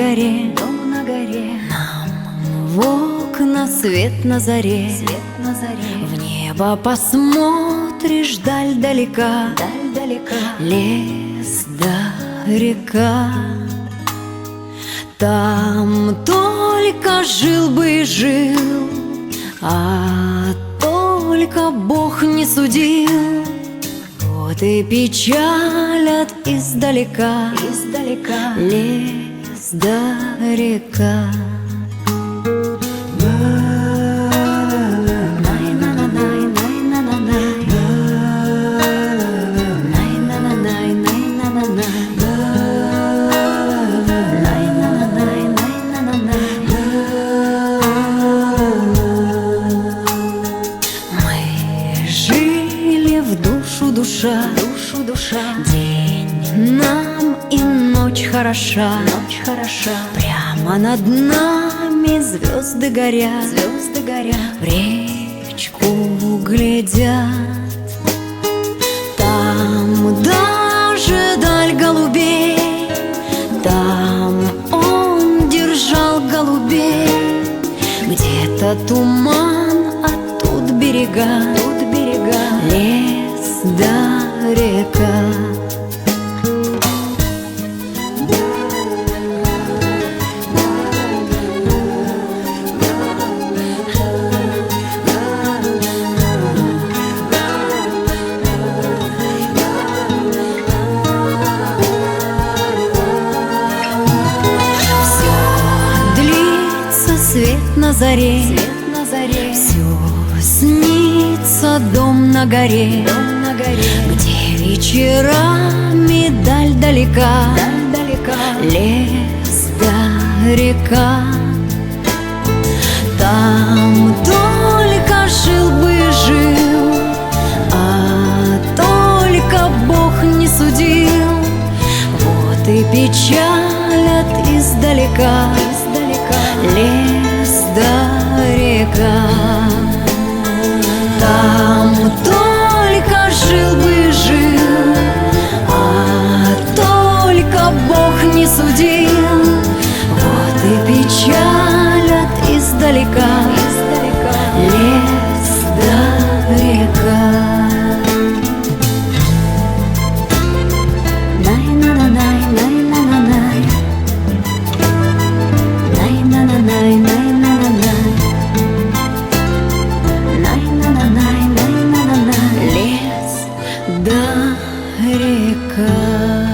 горе, дом на горе, нам в окна свет на заре, свет на заре. В небо посмотришь даль далека, даль далека, лес да река. Там только жил бы и жил, а только Бог не судил. Вот и печалят издалека, издалека лес в душу душа, Душу душа, День нам и ночь хороша, ночь хороша, Прямо над нами звезды горят, звезды горят, в речку глядят. Там даже даль голубей, там он держал голубей. Где-то туман, а тут берега, тут берега, лес да река. Свет на заре, свет на заре, все снится дом на горе, дом на горе, где вечерами даль далека, даль далека, лес да река. Там только жил бы жил, а только Бог не судил. Вот и печалят издалека. Издалека, лес да река. Река.